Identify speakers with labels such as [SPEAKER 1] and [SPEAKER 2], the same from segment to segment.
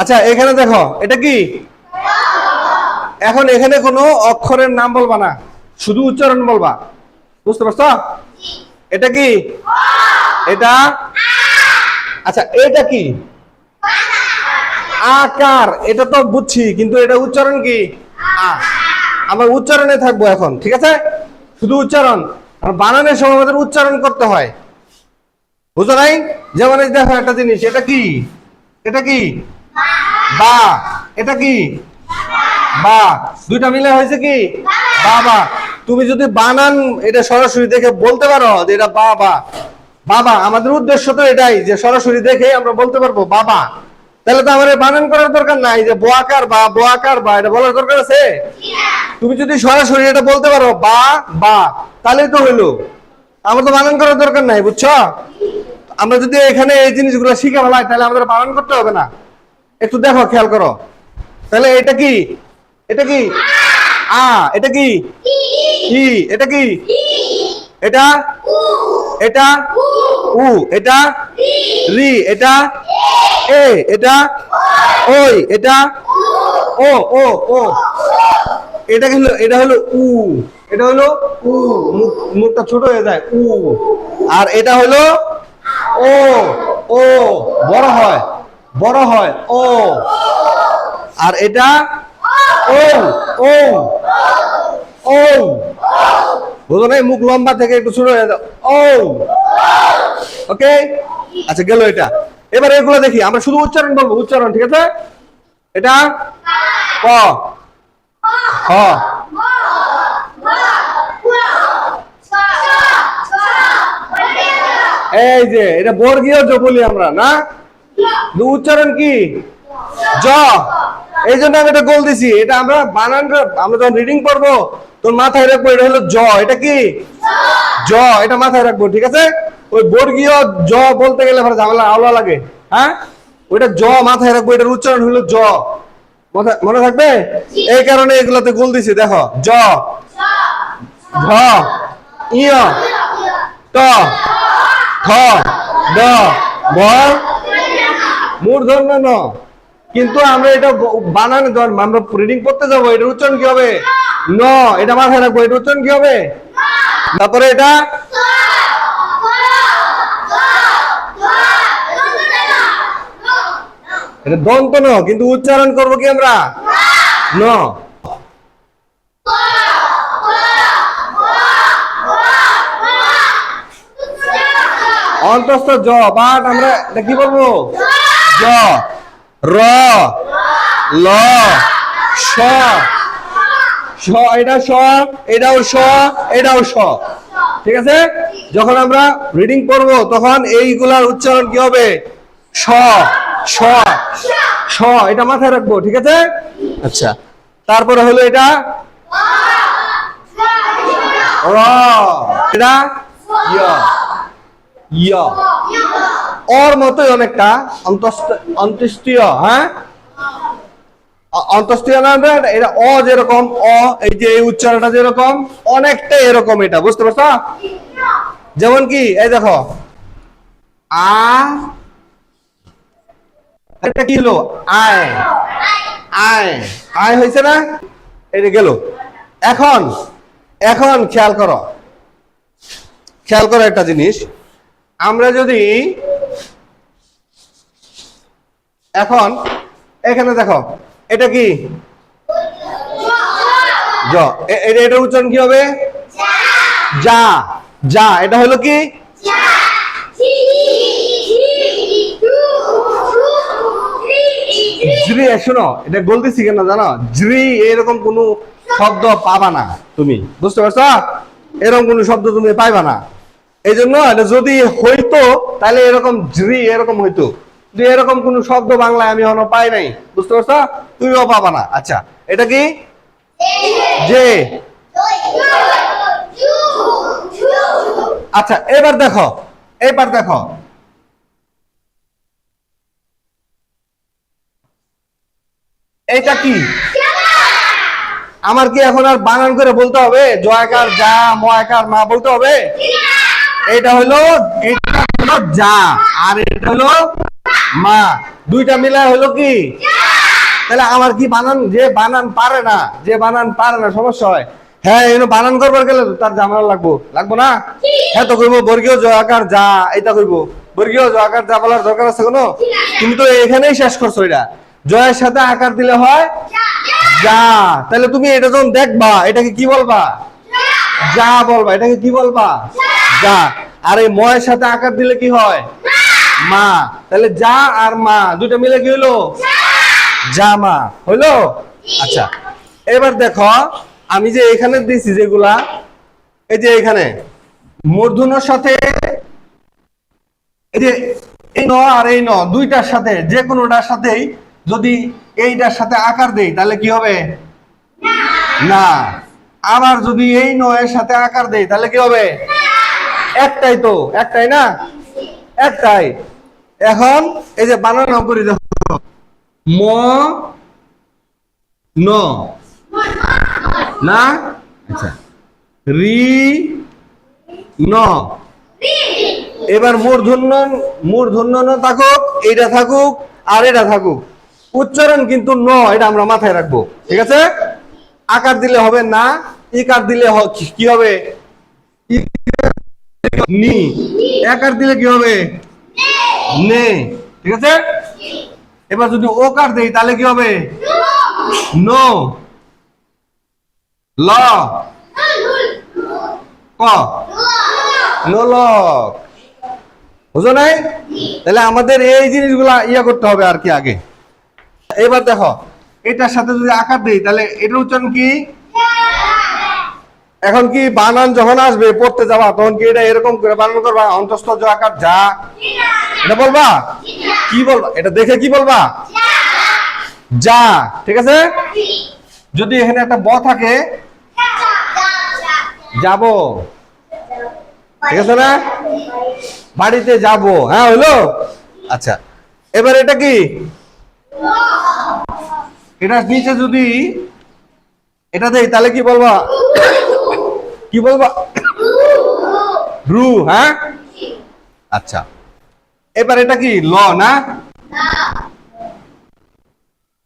[SPEAKER 1] আচ্ছা এখানে দেখো, এটা কি? এখন এখানে কোনো অক্ষরের নাম বলবা না, শুধু উচ্চারণ বলবা। বুঝতে পারছ? এটা কি? এটা? আচ্ছা এটা কি? আকার, এটা তো বুঝছি, কিন্তু এটা উচ্চারণ কি? আমরা উচ্চারণে থাকব এখন, ঠিক আছে? শুধু উচ্চারণ, আর বানানোর সময় আমাদের উচ্চারণ করতে হয়। বুঝো নাই? যেমন দেখো একটা জিনিস, এটা কি? এটা কি? বা, এটা কি? বা, দুইটা মিলে হয়েছে কি? বাবা তুমি যদি বানান, এটা সরাসরি দেখে বলতে পারো যে এটা বাবা বাবা আমাদের উদ্দেশ্য তো এটাই যে সরাসরি দেখে আমরা বলতে পারব বাবা তাহলে তো আমাদের বানান করার দরকার নাই যে বোয়াকার বা বোয়াকার বা, এটা বলার দরকার আছে? তুমি যদি সরাসরি এটা বলতে পারো বা বা, তাহলেই তো হইল। আমার তো বানান করার দরকার নাই, বুঝছ? আমরা যদি এখানে এই জিনিসগুলো শিখে ফেলাই, তাহলে আমাদের বানান করতে হবে না। একটু দেখো, খেয়াল করো। তাহলে এটা কি? এটা কি? আ, এটা কি? ই, এটা কি? এটা? এটা? উ, এটা? রি, এটা? এ, এটা? ওই, এটা? ও ও ও। এটা হলো? এটা হলো উ। এটা হলো উ। মুখ, মুখটা ছোট হয়ে যায়, উ। আর এটা হলো ও ও। বড় হয়। বড় হয়। ও। আর এটা? মুখ লম্বা থেকে একটু ছোট হয়ে ওকে? আচ্ছা গেল এটা। এবার এগুলো দেখি। আমরা শুধু উচ্চারণ বলব। উচ্চারণ, ঠিক আছে? এটা? ক। এই যে, এটা বর্গীয় বলি আমরা, না? উচ্চারণ কি? জ। এই জন্য আমি এটা গোল দিছি। এটা আমরা বানান আমরা যখন রিডিং করব তোর মাথায় রাখব এটা হলো জ। এটা কি? জ। এটা মাথায় রাখব ঠিক আছে? ওই বর্গীয় জ বলতে গেলে আমার ঝামেলা আওলা লাগে। হ্যাঁ? ওইটা জ মাথায় রাখব এটার উচ্চারণ হলো জ। মনে থাকবে? এই কারণে এগুলোতে গোল দিছি দেখো। জ। ঝ ইয়। ট ঠ ড ব। মূর্ধন্য ন। কিন্তু আমরা এটা বানান আমরা রিডিং করতে যাব, এটার উচ্চারণ কি হবে? ন, এটা মাথায় রাখব এটা উচ্চারণ কি হবে? তারপরে এটা? এটা দন্ত ন, কিন্তু উচ্চারণ করব কি আমরা? ন। অন্তস্থ জ বাট আমরা এটা কি বলব? স স এটা স এটাও স এটাও স ঠিক আছে? যখন আমরা রিডিং করব তখন এইগুলার উচ্চারণ কি হবে? স স স এটা মাথায় রাখব, ঠিক আছে? আচ্ছা তারপরে হলো এটা? র, এটা? ইয় ইয় ওর মতোই অনেকটা অন্ত্যেষ্টিয় হ্যাঁ? অ- অন্ত্যেষ্টিয় না না, এটা অ যেরকম অ এই যে এই উচ্চারণটা যেরকম অনেকটা এরকম এটা বুঝতে পারছ? যেমন কি এই দেখো আ এটা কি হলো? আয় আয় আয় হয়েছে না? এটা গেল। এখন এখন খেয়াল করো। খেয়াল করো একটা জিনিস। আমরা যদি এখন এখানে দেখো, এটা কি? জ। এটার উচ্চারণ কি হবে? যা। যা, এটা হলো কি? জ্রি শোনো, এটা বলতেছি কেন জানো? জ্রি এরকম কোনো শব্দ পাবা না তুমি, বুঝতে পারছ? এরকম কোনো শব্দ তুমি পাইবা না। এই জন্য যদি হইতো, তাহলে এরকম জ্রি এরকম হইতো। কিন্তু এরকম কোনো শব্দ বাংলায় আমি এখনও পাই নাই বুঝতে পারছ? তুমিও পাবা না। আচ্ছা এটা কি? যে আচ্ছা এবার দেখো এবার দেখো। এটা কি? আমার কি এখন আর বানান করে বলতে হবে? জয়াকার যা ময়াকার মা বলতে হবে? এটা হলো এটা হলো যা আর এটা হলো মা, দুইটা মিলা হলো কি? তাহলে আমার কি বানান? যে বানান পারে না, যে বানান পারে না, সমস্যা হয়। হ্যাঁ এগুলো বানান করবার গেলে তার জামানা লাগবো। লাগবো না? হ্যাঁ তো কইবো, বর্গীয় জ আকার যা এটা কইবো। বর্গীয় জ আকার যা বলার দরকার আছে কোনো? তুমি তো এখানেই শেষ করছ এটা। জয়ের সাথে আকার দিলে হয়? যা। তাহলে তুমি এটা যখন দেখবা, এটাকে কি বলবা? যা বলবা। এটাকে কি বলবা? যা। আর এই ময়ের সাথে আকার দিলে কি হয়? মা। তাহলে যা আর মা দুটো মিলে কি হলো জামা হলো আচ্ছা এবার দেখো, আমি যে এখানে দিছি যেগুলা, এই যে এখানে, মূর্ধন্যর সাথে, এই যে এই ন আর এই ন, দুইটার সাথে যে কোনোটার সাথেই যদি এইটার সাথে আকার দেই, তাহলে কি হবে? না। আবার যদি এই ন এর সাথে আকার দেই, তাহলে কি হবে? একটাই তো, একটাই না? একটাই। এখন এই যে বানানো করি, দেখো। ম, ন। না? আচ্ছা। রি, ন। এবার মূর্ধন্য মূর্ধন্য থাকুক, এইটা থাকুক, আর এটা থাকুক। উচ্চারণ কিন্তু ন, এটা আমরা মাথায় রাখব। ঠিক আছে? আকার দিলে হবে না, ইকার দিলে কি হবে? নি। একার দিলে কি হবে? নে ঠিক আছে? এবার যদি ওকার দেই, তাহলে কি হবে? নো। ল। ক। নোলক বুঝো নাই? তাহলে আমাদের এই জিনিসগুলা ইয়া করতে হবে আর কি আগে। এবার দেখো, এটার সাথে যদি আকার দিই, তাহলে এটার উচ্চারণ কি? এখন কি বানান যখন আসবে, পড়তে যাবা, তখন কি এটা এরকম করে বানান করবা? অন্তস্থ আকার যা। এটা বলবা? কি বলবা? এটা দেখে কি বলবা? যা, ঠিক আছে? যদি এখানে একটা ব থাকে, যাব। ঠিক আছে না? বাড়িতে যাব। হ্যাঁ হলো আচ্ছা এবার এটা কি? এটা নিচে যদি এটা দেই, তাহলে কি বলবা? কি বলবা? রু হ্যাঁ? আচ্ছা। এবার এটা কি, ল, না?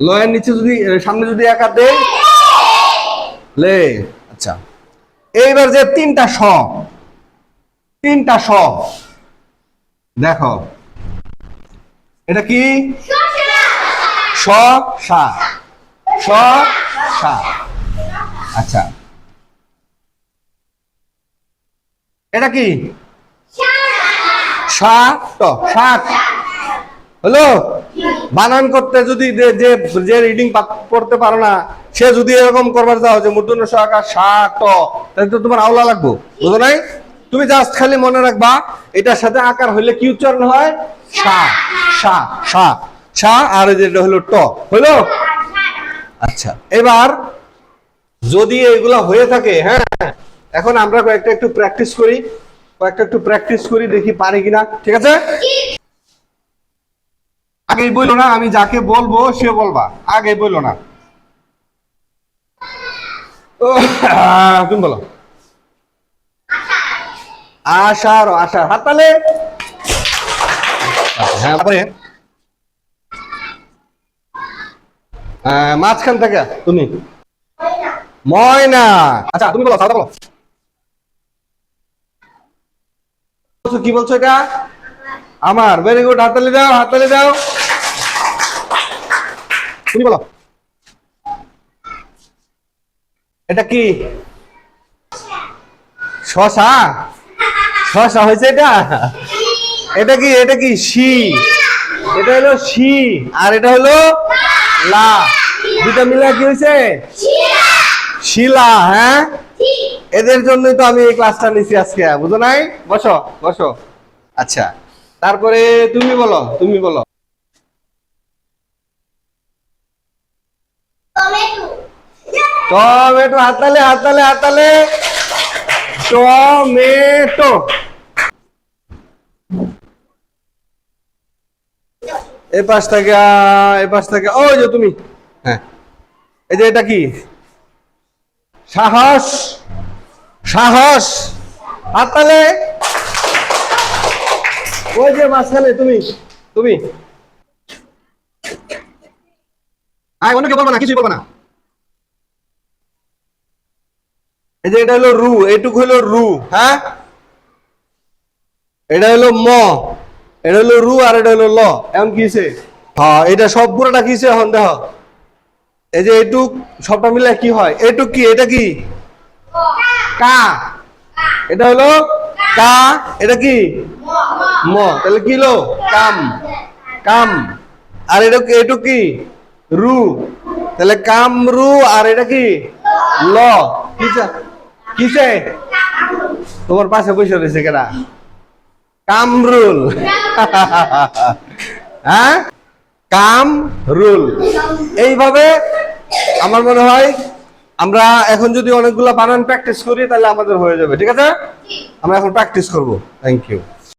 [SPEAKER 1] ল এর নিচে যদি সামনে যদি একা দেই? লে আচ্ছা। এইবার যে তিনটা স তিনটা স দেখো। এটা কি? স সা। স সা। আচ্ছা। এটা কি? হলো? বানান করতে যদি যে রিডিং পড়তে পারো না সে যদি এরকম করবার যাও যে মূর্ধন্য সহকার তাহলে তো তোমার আওলা লাগবো বুঝো নাই? তুমি জাস্ট খালি মনে রাখবা এটার সাথে আকার হইলে কি উচ্চারণ হয়? সা সা সা সা আর এই যেটা হলো ট হলো? আচ্ছা এবার যদি এগুলা হয়ে থাকে হ্যাঁ এখন আমরা কয়েকটা একটু প্র্যাকটিস করি। কয়েকটা একটু প্র্যাকটিস করি, দেখি পারি কিনা। ঠিক আছে? আগে বলল না, আমি যাকে বলব, সে বলবা। আগে বলল না। বলো। আশার আশার হাত তালে। হ্যাঁ মাঝখান থেকে। তুমি? ময়না। আচ্ছা তুমি বলো বলো। বলছো, কি বলছো এটা? আমার ভেরি গুড হাততালি দাও হাততালি দাও। তুমি বলো। এটা কি? শশা? শশা হয়েছে এটা? এটা কি এটা কি? শি। এটা হলো শি আর এটা হলো লা। দুটা মিলা কি হয়েছে? শিলা হ্যাঁ? এদের জন্যই তো আমি এই ক্লাসটা নিছি আজকে, বুঝো নাই? বসো বসো। আচ্ছা তারপরে তুমি বলো তুমি বলো। টমেটো। হাতালে হাতালে হাতালে টমেটো। এই পাশ থেকে এই পাশ থেকে ওই যে তুমি। হ্যাঁ। এই যে এটা কি? সাহস। সাহস। হাততালে ওই যে মাঝখানে তুমি। তুমি।
[SPEAKER 2] আয় অন্য কেউ বলব না কিছুই বলব না।
[SPEAKER 1] এই যে এটা হলো রু এইটুকু হলো রু হ্যাঁ? এটা হলো ম এটা হলো রু আর এটা হলো ল। এমন কিছে হ্যাঁ এটা সব পুরোটা কিছে এখন দেখ। এই যে এইটুক সবটা মিলে কি হয়? এইটুক কি এটা কি? কা। এটা হলো কা। এটা কি? ম। তাহলে কি হলো? কাম। কাম। আর এটা এইটুক কি? রু। তাহলে কাম রু, আর এটা কি? ল। কিসে? কিসে? তোমার পাশে বসে রয়েছে কেনা কামরুল হ্যাঁ? কাম রুল। এইভাবে আমার মনে হয় আমরা এখন যদি অনেকগুলো বানান প্র্যাকটিস করি, তাহলে আমাদের হয়ে যাবে, ঠিক আছে? আমরা এখন প্র্যাকটিস করব। Thank you